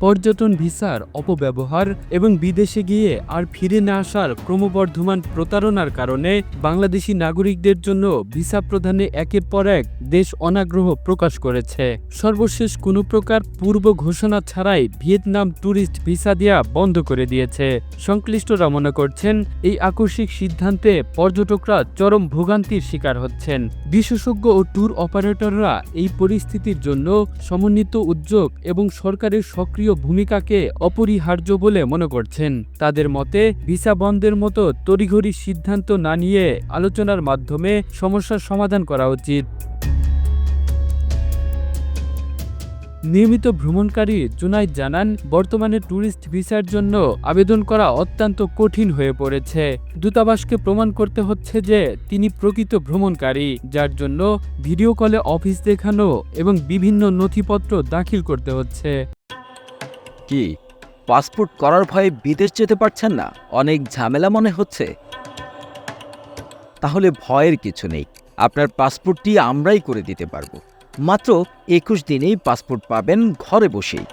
পর্যটন ভিসার অপব্যবহার এবং বিদেশে গিয়ে আর ফিরে না আসার ক্রমবর্ধমান প্রতারণার কারণে বাংলাদেশি নাগরিকদের জন্য ভিসা প্রদানে একের পর এক দেশ অনাগ্রহ প্রকাশ করেছে। সর্বশেষ কোনো প্রকার পূর্ব ঘোষণা ছাড়াই ভিয়েতনাম ট্যুরিস্ট ভিসা দেওয়া বন্ধ করে দিয়েছে। সংশ্লিষ্টরা মনে করছেন, এই আকস্মিক সিদ্ধান্তে পর্যটকরা চরম ভোগান্তির শিকার হচ্ছেন। বিশেষজ্ঞ ও ট্যুর অপারেটররা এই পরিস্থিতির জন্য সমন্বিত উদ্যোগ এবং সরকারের সক্রিয় ভূমিকাকে অপরিহার্য বলে মনে করছেন। তাদের মতে, ভিসা বন্ধের মতো তড়িঘড়ি সিদ্ধান্ত না নিয়ে আলোচনার মাধ্যমে সমস্যার সমাধান করা উচিত। নিয়মিত ভ্রমণকারী জুনাইদ জানান, বর্তমানে ট্যুরিস্ট ভিসার জন্য আবেদন করা অত্যন্ত কঠিন হয়ে পড়েছে। দূতাবাসকে প্রমাণ করতে হচ্ছে যে, তিনি প্রকৃত ভ্রমণকারী, যার জন্য ভিডিও কলে অফিস দেখানো এবং বিভিন্ন নথিপত্র দাখিল করতে হচ্ছে। কি? পাসপোর্ট করার ভয়ে বিদেশ যেতে পারছেন না। অনেক ঝামেলা মনে হচ্ছে। তাহলে ভয়ের কিছু নেই। আপনার পাসপোর্টটি আমরাই করে দিতে পারব। মাত্র একুশ দিনেই পাসপোর্ট পাবেন ঘরে বসেই।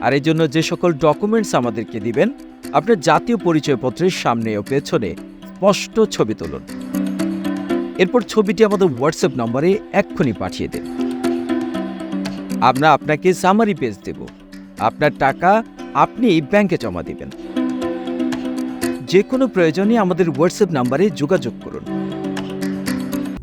আর এই জন্য যে সকল ডকুমেন্টস আমাদেরকে দিবেন, আপনার জাতীয় পরিচয়পত্রের সামনে ও পেছনে স্পষ্ট ছবি তুলুন। এরপর ছবিটি আমাদের হোয়াটসঅ্যাপ নম্বরে এক্ষুনি পাঠিয়ে দিন। আমরা আপনাকে সামারি পেজ দেব। আপনার টাকা আপনি ব্যাংকে জমা দিবেন। যে কোনো প্রয়োজনে আমাদের হোয়াটসঅ্যাপ নাম্বারে যোগাযোগ করুন।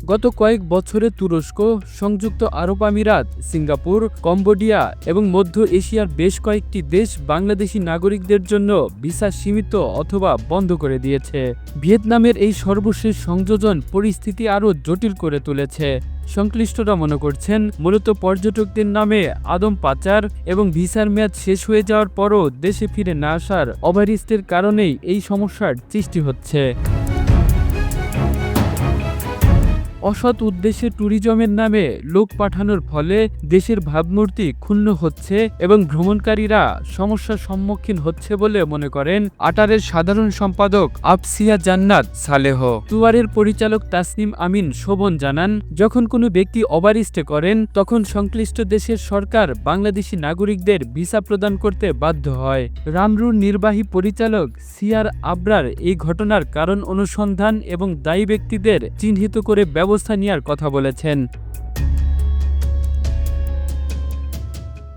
গত কয়েক বছরে তুরস্ক, সংযুক্ত আরব আমিরাত, সিঙ্গাপুর, কম্বোডিয়া এবং মধ্য এশিয়ার বেশ কয়েকটি দেশ বাংলাদেশি নাগরিকদের জন্য ভিসা সীমিত অথবা বন্ধ করে দিয়েছে। ভিয়েতনামের এই সর্বশেষ সংযোজন পরিস্থিতি আরও জটিল করে তুলেছে। সংশ্লিষ্টরা মনে করছেন, মূলত পর্যটকদের নামে আদম পাচার এবং ভিসার মেয়াদ শেষ হয়ে যাওয়ার পরও দেশে ফিরে না আসার অভারিস্টের কারণেই এই সমস্যার সৃষ্টি হচ্ছে। অসৎ উদ্দেশ্যে ট্যুরিজমের নামে লোক পাঠানোর ফলে দেশের ভাবমূর্তি ক্ষুণ্ণ হচ্ছে এবং ভ্রমণকারীরা সমস্যার সম্মুখীন হচ্ছে বলে মনে করেন আটারের সাধারণ সম্পাদক আফসিয়া জান্নাত সালেহ। টুয়ারের পরিচালক তাসনিম আমিন শোভন জানান, যখন কোনো ব্যক্তি ওভারস্টে করেন, তখন সংশ্লিষ্ট দেশের সরকার বাংলাদেশি নাগরিকদের ভিসা প্রদান করতে বাধ্য হয়। রামরুর নির্বাহী পরিচালক সিয়ার আবরার এই ঘটনার কারণ অনুসন্ধান এবং দায়ী ব্যক্তিদের চিহ্নিত করে ব্যবস্থা নেওয়ার কথা বলেছেন।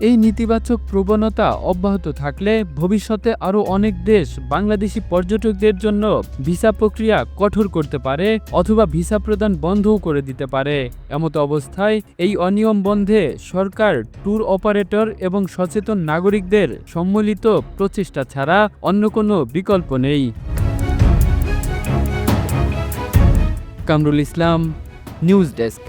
এই নেতিবাচক প্রবণতা অব্যাহত থাকলে ভবিষ্যতে আরও অনেক দেশ বাংলাদেশি পর্যটকদের জন্য ভিসা প্রক্রিয়া কঠোর করতে পারে অথবা ভিসা প্রদান বন্ধও করে দিতে পারে। এমত অবস্থায় এই অনিয়ম বন্ধে সরকার, ট্যুর অপারেটর এবং সচেতন নাগরিকদের সম্মিলিত প্রচেষ্টা ছাড়া অন্য কোনো বিকল্প নেই। Kamrul Islam news desk